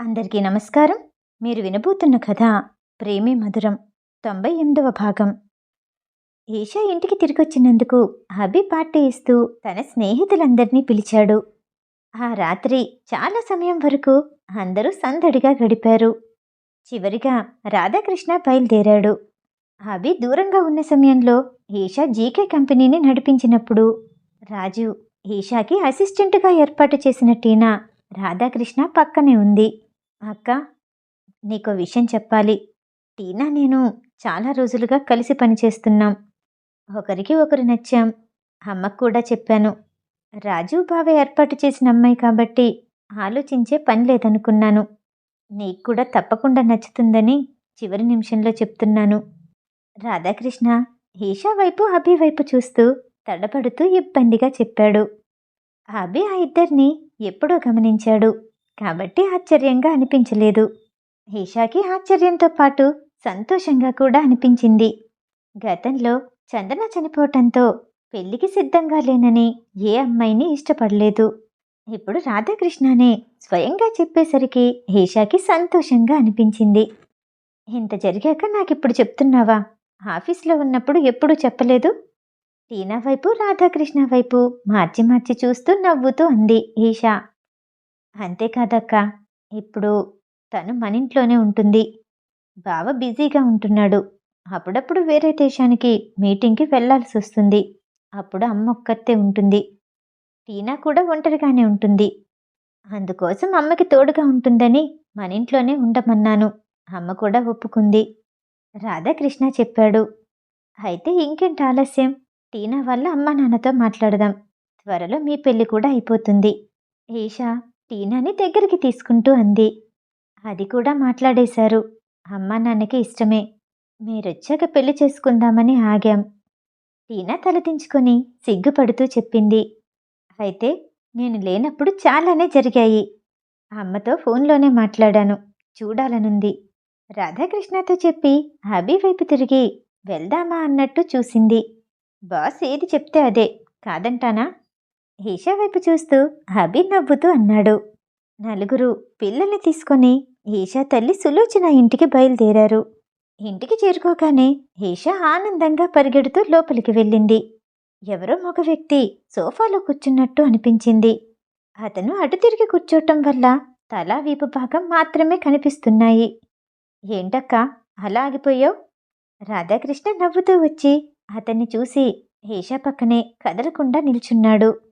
అందరికీ నమస్కారం. మీరు వినబోతున్న కథ ప్రేమే మధురం తొంభై ఎనిమిదవ భాగం. ఈషా ఇంటికి తిరిగొచ్చినందుకు హబీ పార్టీ ఇస్తూ తన స్నేహితులందరినీ పిలిచాడు. ఆ రాత్రి చాలా సమయం వరకు అందరూ సందడిగా గడిపారు. చివరిగా రాధాకృష్ణ బయలుదేరాడు. అభి దూరంగా ఉన్న సమయంలో ఈషా జీకే కంపెనీని నడిపించినప్పుడు రాజు ఈషాకి అసిస్టెంట్గా ఏర్పాటు చేసిన టీనా రాధాకృష్ణ పక్కనే ఉంది. అక్క నీకో విషయం చెప్పాలి. టీనా నేను చాలా రోజులుగా కలిసి పనిచేస్తున్నాం ఒకరికి ఒకరు నచ్చాం. అమ్మకు కూడా చెప్పాను. రాజు బావ ఏర్పాటు చేసిన అమ్మాయి కాబట్టి ఆలోచించే పని లేదనుకున్నాను. నీకు కూడా తప్పకుండా నచ్చుతుందని చివరి నిమిషంలో చెప్తున్నాను. రాధాకృష్ణ ఈషా వైపు అభి వైపు చూస్తూ తడబడుతూ ఇబ్బందిగా చెప్పాడు. అభి ఆ ఇద్దరిని ఎప్పుడో గమనించాడు. కాబట్టి ఆశ్చర్యంగా అనిపించలేదు. ఈషాకి ఆశ్చర్యంతో పాటు సంతోషంగా కూడా అనిపించింది. గతంలో చందన చనిపోవటంతో పెళ్ళికి సిద్ధంగా లేనని ఏ అమ్మాయిని ఇష్టపడలేదు. ఇప్పుడు రాధాకృష్ణనే స్వయంగా చెప్పేసరికి ఈషాకి సంతోషంగా అనిపించింది. ఇంత జరిగాక నాకిప్పుడు చెప్తున్నావా? ఆఫీస్లో ఉన్నప్పుడు ఎప్పుడూ చెప్పలేదు? టీనా వైపు రాధాకృష్ణ వైపు మార్చి మార్చి చూస్తూ నవ్వుతూ అంది ఈషా అంతేకాదక్క ఇప్పుడు తను మన ఇంట్లోనే ఉంటుంది. బావ బిజీగా ఉంటున్నాడు. అప్పుడప్పుడు వేరే దేశానికి మీటింగ్కి వెళ్ళాల్సి వస్తుంది. అప్పుడు అమ్మ ఒక్కతే ఉంటుంది. టీనా కూడా ఒంటరిగానే ఉంటుంది. అందుకోసం అమ్మకి తోడుగా ఉంటుందని మన ఇంట్లోనే ఉండమన్నాను. అమ్మ కూడా ఒప్పుకుంది. రాధాకృష్ణ చెప్పాడు. అయితే ఇంకేంటి ఆలస్యం? టీనా వల్ల అమ్మ నాన్నతో మాట్లాడదాం. త్వరలో మీ పెళ్ళి కూడా అయిపోతుంది. ఈషా టీనాని దగ్గరికి తీసుకుంటూ అంది. అది కూడా మాట్లాడేశారు. అమ్మా నాన్నకి ఇష్టమే. మీరొచ్చాక పెళ్ళి చేసుకుందామని ఆగాం. టీనా తలదించుకొని సిగ్గుపడుతూ చెప్పింది. అయితే నేను లేనప్పుడు చాలానే జరిగాయి. అమ్మతో ఫోన్లోనే మాట్లాడాను. చూడాలనుంది. రాధాకృష్ణతో చెప్పి అభి వైపు తిరిగి వెళ్దామా అన్నట్టు చూసింది. బాస్ ఏది చెప్తే అదే. కాదంటానా? ఈషా వైపు చూస్తూ అభి నవ్వుతూ అన్నాడు. నలుగురు పిల్లల్ని తీసుకొని ఈషా తల్లి సులోచన ఇంటికి బయలుదేరారు. ఇంటికి చేరుకోగానే ఈషా ఆనందంగా పరిగెడుతూ లోపలికి వెళ్ళింది. ఎవరో ఒక వ్యక్తి సోఫాలో కూర్చున్నట్టు అనిపించింది. అతను అటు తిరిగి కూర్చోటం వల్ల తల వీపు భాగం మాత్రమే కనిపిస్తున్నాయి. ఏంటక్క అలా ఆగిపోయావు? రాధాకృష్ణ నవ్వుతూ వచ్చి అతన్ని చూసి ఈషా పక్కనే కదలకుండా నిల్చున్నాడు.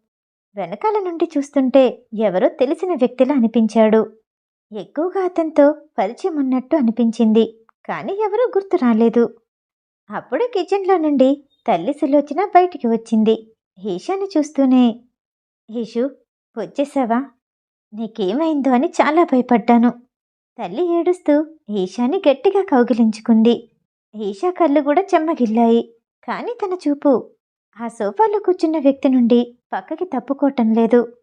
వెనకాల నుండి చూస్తుంటే ఎవరో తెలిసిన వ్యక్తిలా అనిపించాడు. ఎక్కువగా అతనితో పరిచయం ఉన్నట్టు అనిపించింది కానీ ఎవరూ గుర్తు రాలేదు. అప్పుడే కిచెన్లో నుండి తల్లి సులోచన బయటికి వచ్చింది. ఈషాని చూస్తూనే ఈషు వచ్చేసావా? నీకేమైందో అని చాలా భయపడ్డాను. తల్లి ఏడుస్తూ ఈషాని గట్టిగా కౌగిలించుకుంది. ఈషా కళ్ళు కూడా చెమ్మగిల్లాయి కానీ తన చూపు ఆ సోఫాలో కూర్చున్న వ్యక్తి నుండి పక్కకి తప్పుకోవటం లేదు.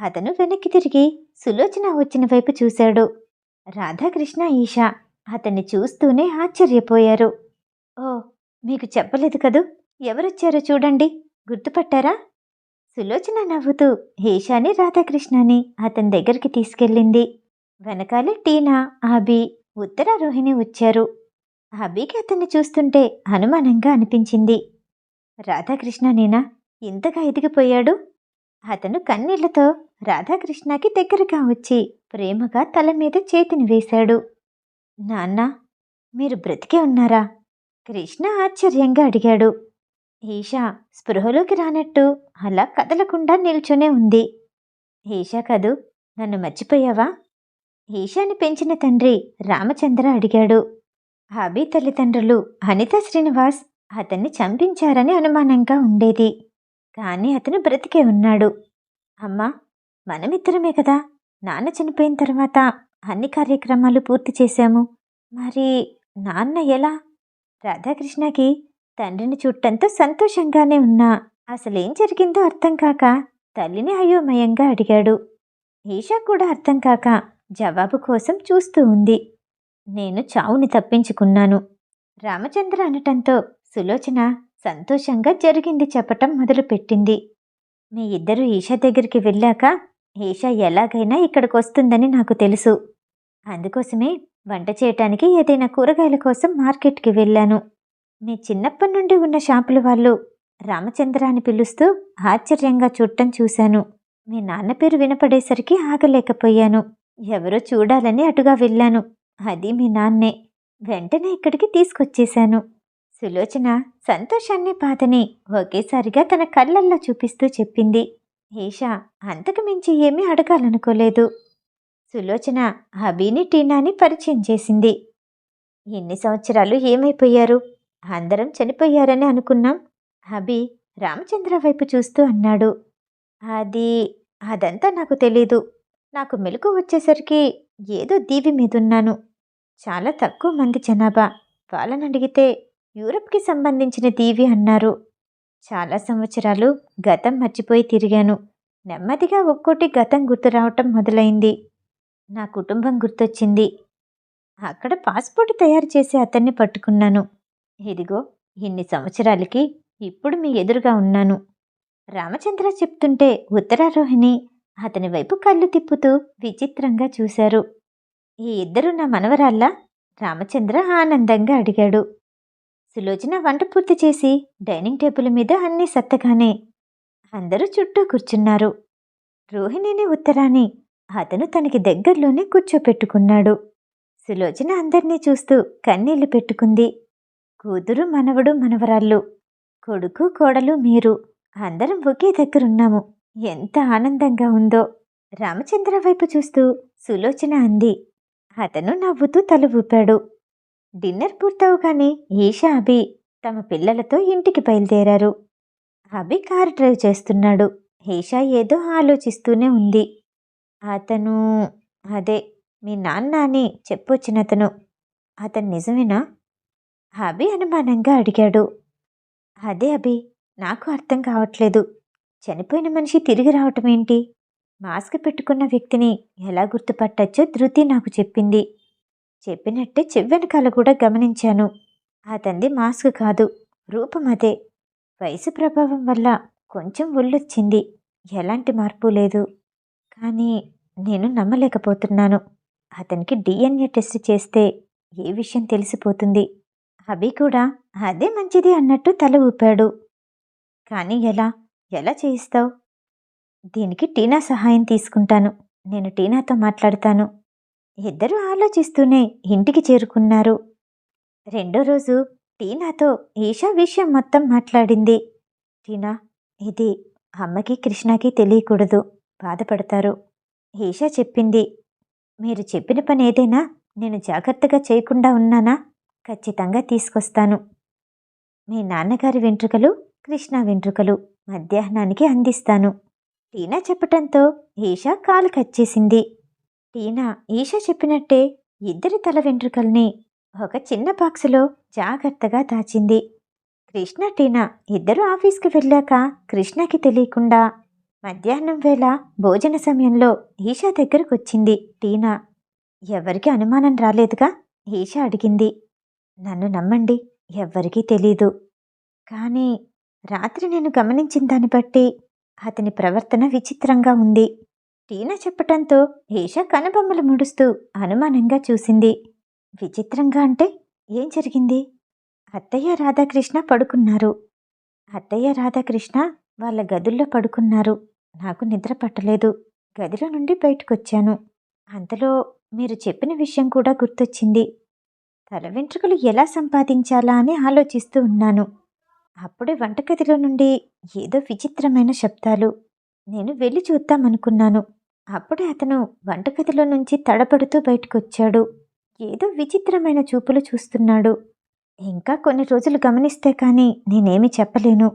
అతను వెనక్కి తిరిగి సులోచన వచ్చిన వైపు చూశాడు. రాధాకృష్ణ ఈషా అతన్ని చూస్తూనే ఆశ్చర్యపోయారు. ఓ మీకు చెప్పలేదు కదూ? ఎవరొచ్చారో చూడండి. గుర్తుపట్టారా? సులోచన నవ్వుతూ ఈషాని రాధాకృష్ణని అతని దగ్గరికి తీసుకెళ్ళింది. వెనకాలే టీనా ఆబి ఉత్తర రోహిణి వచ్చారు. అభికి అతన్ని చూస్తుంటే అనుమానంగా అనిపించింది. రాధాకృష్ణ నేనా? ఇంతగా ఎదిగిపోయాడు? అతను కన్నీళ్ళతో రాధాకృష్ణకి దగ్గరగా వచ్చి ప్రేమగా తల మీద చేతిని వేశాడు. నాన్న మీరు బ్రతికే ఉన్నారా? కృష్ణ ఆశ్చర్యంగా అడిగాడు. ఈషా స్పృహలోకి రానట్టు అలా కదలకుండా నిల్చునే ఉంది. ఈషా కదూ నన్ను మర్చిపోయావా? ఈషాని పెంచిన తండ్రి రామచంద్ర అడిగాడు. అభి తల్లిదండ్రులు అనిత శ్రీనివాస్ అతన్ని చంపించారని అనుమానంగా ఉండేది. కానీ అతను బ్రతికే ఉన్నాడు. అమ్మా మనమిద్దరమే కదా. నాన్న చనిపోయిన తర్వాత అన్ని కార్యక్రమాలు పూర్తి చేశాము. మరి నాన్న ఎలా? రాధాకృష్ణకి తండ్రిని చుట్టంతో సంతోషంగానే ఉన్నా. అసలేం జరిగిందో అర్థం కాక తల్లిని అయోమయంగా అడిగాడు. ఈషా కూడా అర్థం కాక జవాబు కోసం చూస్తూ ఉంది. నేను చావుని తప్పించుకున్నాను. రామచంద్ర అనటంతో సులోచన సంతోషంగా జరిగింది చెప్పటం మొదలుపెట్టింది. మీ ఇద్దరు ఈషా దగ్గరికి వెళ్ళాక ఈషా ఎలాగైనా ఇక్కడికి వస్తుందని నాకు తెలుసు. అందుకోసమే వంట చేయటానికి ఏదైనా కూరగాయల కోసం మార్కెట్కి వెళ్ళాను. మీ చిన్నప్పటి నుండి ఉన్న షాపుల వాళ్ళు రామచంద్ర అని పిలుస్తూ ఆశ్చర్యంగా చూడటం చూశాను. మీ నాన్న పేరు వినపడేసరికి ఆగలేకపోయాను. ఎవరో చూడాలని అటుగా వెళ్ళాను. అది మీ నాన్నే. వెంటనే ఇక్కడికి తీసుకొచ్చేశాను. సులోచన సంతోషాన్ని బాధని ఒకేసారిగా తన కళ్ళల్లో చూపిస్తూ చెప్పింది. ఈషా అంతకు మించి ఏమీ అడగాలనుకోలేదు. సులోచన అభిని టీనాని పరిచయం చేసింది. ఎన్ని సంవత్సరాలు ఏమైపోయారు? అందరం చనిపోయారని అనుకున్నాం. అభి రామచంద్ర వైపు చూస్తూ అన్నాడు. అది అదంతా నాకు తెలీదు. నాకు మెలకు వచ్చేసరికి ఏదో దీవి మీదున్నాను. చాలా తక్కువ మంది జనాభా. వాళ్ళని అడిగితే యూరప్కి సంబంధించిన దీవి అన్నారు. చాలా సంవత్సరాలు గతం మర్చిపోయి తిరిగాను. నెమ్మదిగా ఒక్కోటి గతం గుర్తు రావటం మొదలైంది. నా కుటుంబం గుర్తొచ్చింది. అక్కడ పాస్పోర్ట్ తయారు చేసి అతన్ని పట్టుకున్నాను. ఇదిగో ఇన్ని సంవత్సరాలకి ఇప్పుడు మీ ఎదురుగా ఉన్నాను. రామచంద్ర చెప్తుంటే ఉత్తరారోహిణి అతని వైపు కళ్ళు తిప్పుతూ విచిత్రంగా చూశారు. ఈ ఇద్దరు నా మనవరాల్లా రామచంద్ర ఆనందంగా అడిగాడు. సులోచన వంట పూర్తి చేసి డైనింగ్ టేబుల్ మీద అన్నీ సత్తగానే అందరూ చుట్టూ కూర్చున్నారు. రోహిణిని ఉత్తరాని అతను తనకి దగ్గరలోనే కూర్చోపెట్టుకున్నాడు. సులోచన అందర్నీ చూస్తూ కన్నీళ్ళు పెట్టుకుంది. కూతురు మనవడు మనవరాళ్ళు కొడుకు కోడలు మీరు అందరం ఒకే దగ్గరున్నాము. ఎంత ఆనందంగా ఉందో! రామచంద్ర వైపు చూస్తూ సులోచన అంది. అతను నవ్వుతూ తల ఊపాడు. డిన్నర్ పూర్తవగానే ఈషా అభి తమ పిల్లలతో ఇంటికి బయలుదేరారు. అభి కారు డ్రైవ్ చేస్తున్నాడు. ఈషా ఏదో ఆలోచిస్తూనే ఉంది. అతను అదే మీ నాన్న అని చెప్పొచ్చినతను అతను నిజమేనా? అభి అనుమానంగా అడిగాడు. అదే అభి నాకు అర్థం కావట్లేదు. చనిపోయిన మనిషి తిరిగి రావటం ఏంటి? మాస్క్ పెట్టుకున్న వ్యక్తిని ఎలా గుర్తుపట్టచ్చో ధృతి నాకు చెప్పింది. చెప్పినట్టే చెవ్వెనకాల కూడా గమనించాను. అతంది మాస్క్ కాదు రూపం అదే. వయసు ప్రభావం వల్ల కొంచెం ఒళ్ళొచ్చింది ఎలాంటి మార్పు లేదు. కానీ నేను నమ్మలేకపోతున్నాను. అతనికి డిఎన్ఏ టెస్ట్ చేస్తే ఏ విషయం తెలిసిపోతుంది? అభి కూడా అదే మంచిది అన్నట్టు తల ఊపాడు. కానీ ఎలా? ఎలా చేయిస్తావు? దీనికి టీనా సహాయం తీసుకుంటాను. నేను టీనాతో మాట్లాడతాను. ఇద్దరూ ఆలోచిస్తూనే ఇంటికి చేరుకున్నారు. రెండో రోజు టీనాతో ఈషా విషయం మొత్తం మాట్లాడింది. టీనా ఇది అమ్మకి కృష్ణకి తెలియకూడదు. బాధపడతారు. ఈషా చెప్పింది మీరు చెప్పిన పని ఏదైనా నేను జాగ్రత్తగా చేయకుండా ఉన్నానా? ఖచ్చితంగా తీసుకొస్తాను. మీ నాన్నగారి వెంట్రుకలు కృష్ణ వెంట్రుకలు మధ్యాహ్నానికి అందిస్తాను. టీనా చెప్పటంతో ఈషా కాలు కచ్చేసింది టీనా ఈషా చెప్పినట్టే ఇద్దరి తల వెంట్రుకల్ని ఒక చిన్న బాక్సులో జాగ్రత్తగా దాచింది. కృష్ణ టీనా ఇద్దరు ఆఫీస్కి వెళ్ళాక కృష్ణకి తెలియకుండా మధ్యాహ్నం వేళ భోజన సమయంలో ఈషా దగ్గరకు వచ్చింది టీనా. ఎవరికి అనుమానం రాలేదుగా? ఈషా అడిగింది. నన్ను నమ్మండి ఎవ్వరికీ తెలీదు. కానీ రాత్రి నేను గమనించిన దాన్ని బట్టి అతని ప్రవర్తన విచిత్రంగా ఉంది. టీనా చెప్పటంతో ఏష కనుబొమ్మలు ముడుస్తూ అనుమానంగా చూసింది. విచిత్రంగా అంటే ఏం జరిగింది? అత్తయ్య రాధాకృష్ణ పడుకున్నారు. అత్తయ్య రాధాకృష్ణ వాళ్ళ గదుల్లో పడుకున్నారు. నాకు నిద్ర పట్టలేదు. గదిలో నుండి బయటకొచ్చాను. అంతలో మీరు చెప్పిన విషయం కూడా గుర్తొచ్చింది. తల వెంట్రుకలు ఎలా సంపాదించాలా అని ఆలోచిస్తూ ఉన్నాను. అప్పుడే వంటగదిలో నుండి ఏదో విచిత్రమైన శబ్దాలు నేను వెళ్ళి చూద్దామనుకున్నాను. అప్పుడే అతను వంటగదిలో నుంచి తడబడుతూ బయటకొచ్చాడు. ఏదో విచిత్రమైన చూపులు చూస్తున్నాడు. ఇంకా కొన్ని రోజులు గమనిస్తే కానీ నేనేమి చెప్పలేను.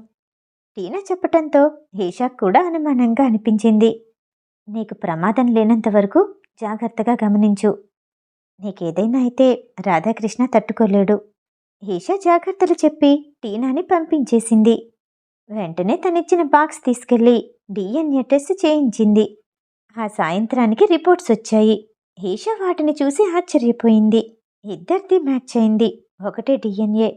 టీనా చెప్పటంతో ఈషాక్ కూడా అనుమానంగా అనిపించింది. నీకు ప్రమాదం లేనంత వరకు జాగ్రత్తగా గమనించు. నీకేదైనా అయితే రాధాకృష్ణ తట్టుకోలేడు. ఈషా జాగ్రత్తలు చెప్పి టీనాని పంపించేసింది. వెంటనే తనిచ్చిన బాక్స్ తీసుకెళ్ళి డిఎన్ఏ టెస్ట్ చేయించింది. ఆ సాయంత్రానికి రిపోర్ట్స్ వచ్చాయి. ఈషా వాటిని చూసి ఆశ్చర్యపోయింది. ఇద్దరిది మ్యాచ్ అయింది. ఒకటే డిఎన్ఏ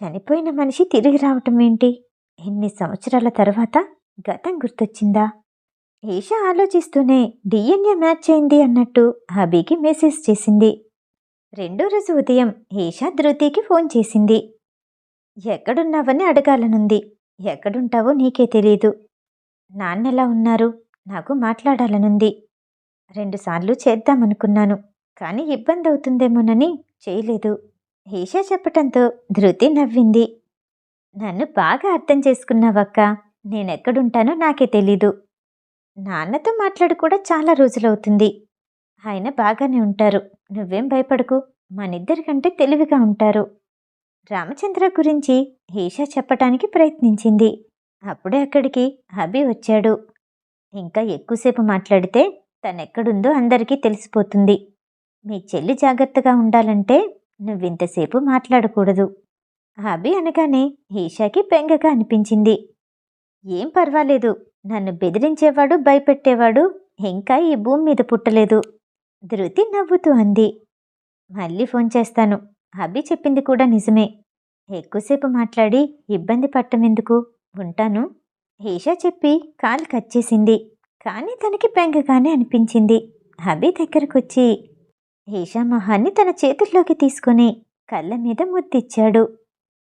చనిపోయిన మనిషి తిరిగి రావటం ఏంటి? ఎన్ని సంవత్సరాల తర్వాత గతం గుర్తొచ్చిందా? ఈషా ఆలోచిస్తూనే డిఎన్ఏ మ్యాచ్ అయింది అన్నట్టు అభికి మెసేజ్ చేసింది. రెండో రోజు ఉదయం ఈషా ధృతికి ఫోన్ చేసింది. ఎక్కడున్నావని అడగాలనుంది. ఎక్కడుంటావో నీకే తెలియదు నాన్నెలా ఉన్నారు? నాకు మాట్లాడాలనుంది. రెండుసార్లు చేద్దామనుకున్నాను కానీ ఇబ్బంది అవుతుందేమోనని చేయలేదు. ఈషా చెప్పటంతో ధృతి నవ్వింది. నన్ను బాగా అర్థం చేసుకున్నావక్క. నేనెక్కడుంటానో నాకే తెలీదు. నాన్నతో మాట్లాడి కూడా చాలా రోజులవుతుంది. ఆయన బాగానే ఉంటారు. నువ్వేం భయపడకు. మనిద్దరికంటే తెలివిగా ఉంటారు. రామచంద్ర గురించి ఈషా చెప్పటానికి ప్రయత్నించింది. అప్పుడే అక్కడికి అభి వచ్చాడు. ఇంకా ఎక్కువసేపు మాట్లాడితే తనెక్కడుందో అందరికీ తెలిసిపోతుంది. మీ చెల్లి జాగ్రత్తగా ఉండాలంటే నువ్వింతసేపు మాట్లాడకూడదు. అభి అనగానే ఈషాకి పెంగగా అనిపించింది. ఏం పర్వాలేదు నన్ను బెదిరించేవాడు భయపెట్టేవాడు ఇంకా ఈ భూమి మీద పుట్టలేదు. ధృతి నవ్వుతూ అంది. మళ్ళీ ఫోన్ చేస్తాను. అభి చెప్పింది కూడా నిజమే. ఎక్కువసేపు మాట్లాడి ఇబ్బంది పట్టమెందుకు? ఉంటాను. ఈషా చెప్పి కాలు కట్ చేసింది. కానీ తనకి బెంగగానే అనిపించింది. అభి దగ్గరకొచ్చి ఈషా మొహాన్ని తన చేతుల్లోకి తీసుకుని కళ్ళ మీద ముద్దిచ్చాడు.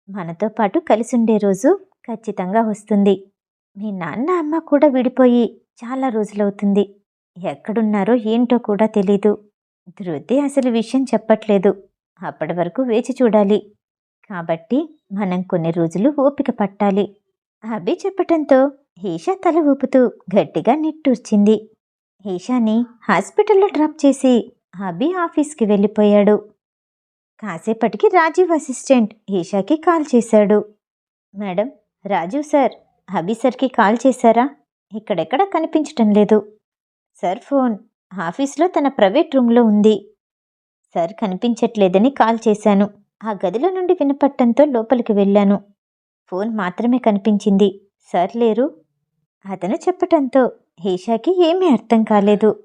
మనతో పాటు కలిసుండే రోజు ఖచ్చితంగా వస్తుంది. మీ నాన్న అమ్మ కూడా విడిపోయి చాలా రోజులవుతుంది. ఎక్కడున్నారో ఏంటో కూడా తెలీదు. ధృతి అసలు విషయం చెప్పట్లేదు. అప్పటి వరకు వేచి చూడాలి. కాబట్టి మనం కొన్ని రోజులు ఓపిక పట్టాలి. అభి చెప్పటంతో ఈషా తల ఊపుతూ గట్టిగా నిట్టూర్చింది. ఈషాని హాస్పిటల్లో డ్రాప్ చేసి అభి ఆఫీస్కి వెళ్ళిపోయాడు. కాసేపటికి రాజీవ్ అసిస్టెంట్ ఈషాకి కాల్ చేశాడు. మేడం రాజీవ్ సార్ అభి సార్కి కాల్ చేశారా? ఇక్కడెక్కడ కనిపించటం లేదు. సార్ ఫోన్ ఆఫీస్లో తన ప్రైవేట్ రూమ్లో ఉంది. సార్ కనిపించట్లేదని కాల్ చేశాను. ఆ గదిలో నుండి వినపట్టంతో లోపలికి వెళ్ళాను. ఫోన్ మాత్రమే కనిపించింది. సార్ లేరు. అతను చెప్పటంతో ఈషాకి ఏమీ అర్థం కాలేదు.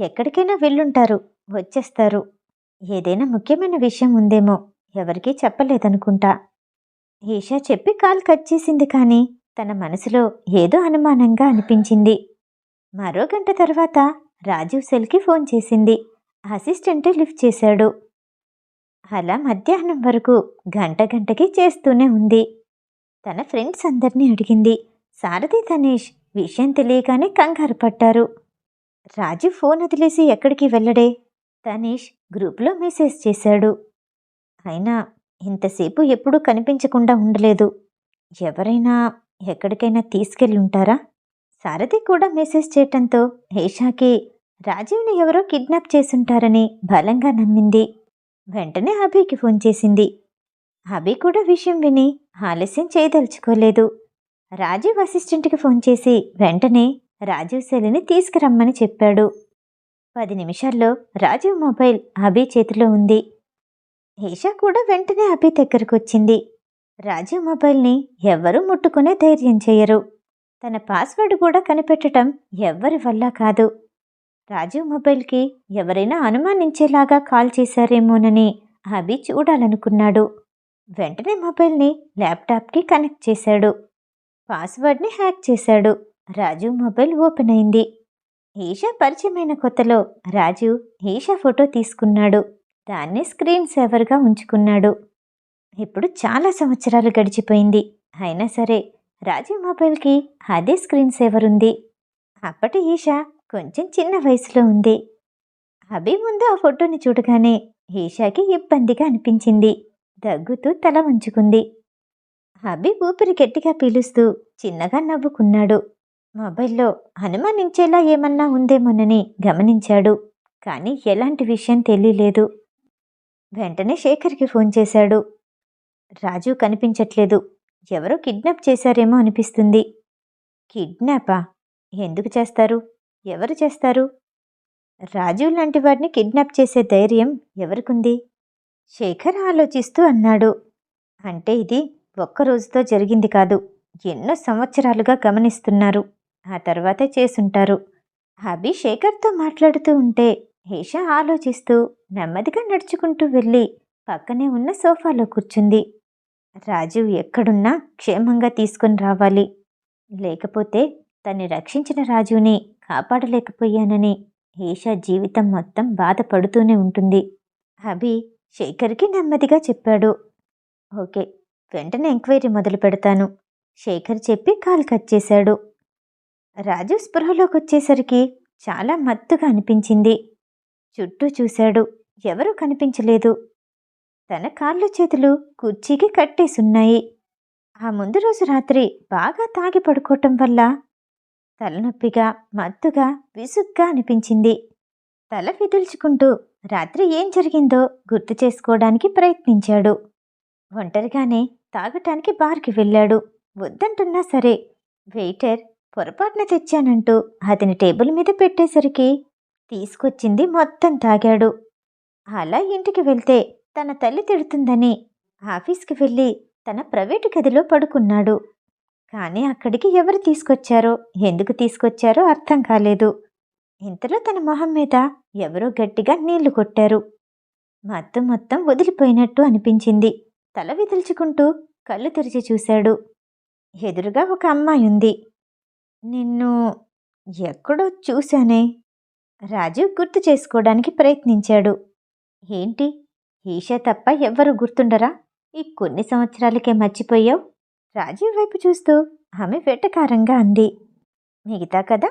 ఎక్కడికైనా వెళ్ళుంటారు. వచ్చేస్తారు. ఏదైనా ముఖ్యమైన విషయం ఉందేమో ఎవరికీ చెప్పలేదనుకుంటా. ఈషా చెప్పి కాల్ కట్ చేసింది కానీ తన మనసులో ఏదో అనుమానంగా అనిపించింది. మరో గంట తర్వాత రాజీవ్ సెల్కి ఫోన్ చేసింది. అసిస్టెంటే లిఫ్ట్ చేశాడు. అలా మధ్యాహ్నం వరకు గంట గంటకి చేస్తూనే ఉంది. తన ఫ్రెండ్స్ అందరినీ అడిగింది. సారథి తనేష్ విషయం తెలియగానే కంగారు పడ్డారు. రాజు ఫోన్ వదిలేసి ఎక్కడికి వెళ్ళడే? తనీష్ గ్రూప్లో మెసేజ్ చేశాడు. అయినా ఇంతసేపు ఎప్పుడూ కనిపించకుండా ఉండలేదు. ఎవరైనా ఎక్కడికైనా తీసుకెళ్ళి ఉంటారా? సారథి కూడా మెసేజ్ చేయటంతో హేషాకి రాజీవ్ని ఎవరో కిడ్నాప్ చేసుంటారని బలంగా నమ్మింది. వెంటనే అభికి ఫోన్ చేసింది. అభి కూడా విషయం విని ఆలస్యం చేయదలుచుకోలేదు. రాజీవ్ అసిస్టెంట్కి ఫోన్ చేసి వెంటనే రాజీవ్ శైలిని తీసుకురమ్మని చెప్పాడు. పది నిమిషాల్లో రాజీవ్ మొబైల్ అభి చేతిలో ఉంది. ఈషా కూడా వెంటనే అభి దగ్గరకు వచ్చింది రాజీవ్ మొబైల్ని ఎవ్వరూ ముట్టుకునే ధైర్యం చేయరు. తన పాస్వర్డ్ కూడా కనిపెట్టడం ఎవ్వరి వల్ల కాదు. రాజీవ్ మొబైల్కి ఎవరైనా అనుమానించేలాగా కాల్ చేశారేమోనని అభి చూడాలనుకున్నాడు. వెంటనే మొబైల్ని ల్యాప్టాప్కి కనెక్ట్ చేశాడు. పాస్వర్డ్ని హ్యాక్ చేశాడు. రాజు మొబైల్ ఓపెన్ అయింది. ఈషా పరిచయమైన కొత్తలో రాజు ఈషా ఫోటో తీసుకున్నాడు. దాన్ని స్క్రీన్ సేవర్గా ఉంచుకున్నాడు. ఇప్పుడు చాలా సంవత్సరాలు గడిచిపోయింది. అయినా సరే రాజు మొబైల్కి అదే స్క్రీన్ సేవర్ ఉంది. అప్పటి ఈషా కొంచెం చిన్న వయసులో ఉంది. అభి ముందు ఆ ఫోటోని చూడగానే ఈషాకి ఇబ్బందిగా అనిపించింది. దగ్గుతూ తల వంచుకుంది. అభి ఊపిరి గట్టిగా పీలుస్తూ చిన్నగా నవ్వుకున్నాడు. మొబైల్లో అనుమానించేలా ఏమన్నా ఉందేమోనని గమనించాడు. కానీ ఎలాంటి విషయం తెలియలేదు. వెంటనే శేఖర్కి ఫోన్ చేశాడు. రాజు కనిపించట్లేదు. ఎవరో కిడ్నాప్ చేశారేమో అనిపిస్తుంది. కిడ్నాపా? ఎందుకు చేస్తారు? ఎవరు చేస్తారు? రాజు లాంటి వాడిని కిడ్నాప్ చేసే ధైర్యం ఎవరికుంది? శేఖర్ ఆలోచిస్తూ అన్నాడు. అంటే ఇది ఒక్క రోజుతో జరిగింది కాదు. ఎన్నో సంవత్సరాలుగా గమనిస్తున్నారు. ఆ తర్వాతే చేసుంటారు. అభి శేఖర్తో మాట్లాడుతూ ఉంటే హేష ఆలోచిస్తూ నెమ్మదిగా నడుచుకుంటూ వెళ్ళి పక్కనే ఉన్న సోఫాలో కూర్చుంది. రాజు ఎక్కడున్నా క్షేమంగా తీసుకొని రావాలి. లేకపోతే తన్ని రక్షించిన రాజుని కాపాడలేకపోయానని హేష జీవితం మొత్తం బాధపడుతూనే ఉంటుంది. అభి శేఖర్కి నెమ్మదిగా చెప్పాడు. ఓకే వెంటనే ఎంక్వైరీ మొదలు పెడతాను. శేఖర్ చెప్పి కాల్ కట్ చేశాడు. రాజు స్పృహలోకి వచ్చేసరికి చాలా మత్తుగా అనిపించింది. చుట్టూ చూశాడు. ఎవరూ కనిపించలేదు. తన కాళ్ళు చేతులు కుర్చీకి కట్టేసున్నాయి. ఆ ముందు రోజు రాత్రి బాగా తాగి పడుకోవటం వల్ల తలనొప్పిగా మత్తుగా విసుగ్గా అనిపించింది. తల విదుల్చుకుంటూ రాత్రి ఏం జరిగిందో గుర్తు చేసుకోవడానికి ప్రయత్నించాడు. ఒంటరిగానే తాగటానికి బార్కి వెళ్ళాడు. వద్దంటున్నా సరే. వెయిటర్ పొరపాటున తెచ్చానంటూ అతని టేబుల్ మీద పెట్టేసరికి తీసుకొచ్చింది మొత్తం తాగాడు. అలా ఇంటికి వెళ్తే తన తల్లి తిడుతుందని ఆఫీస్కి వెళ్ళి తన ప్రైవేటు గదిలో పడుకున్నాడు. కానీ అక్కడికి ఎవరు తీసుకొచ్చారో ఎందుకు తీసుకొచ్చారో అర్థం కాలేదు. ఇంతలో తన మొహం మీద ఎవరో గట్టిగా నీళ్ళు కొట్టారు. మత్తు మొత్తం వదిలిపోయినట్టు అనిపించింది. తల విదిల్చుకుంటూ కళ్ళు తెరిచి చూశాడు. ఎదురుగా ఒక అమ్మాయి ఉంది. నిన్ను ఎక్కడో చూశానే. రాజు గుర్తు చేసుకోవడానికి ప్రయత్నించాడు. ఏంటి? ఈషా తప్ప ఎవ్వరూ గుర్తుండరా? ఈ కొన్ని సంవత్సరాలకే మర్చిపోయావు? రాజీవ్ వైపు చూస్తూ ఆమె వెటకారంగా అంది. మిగతా కదా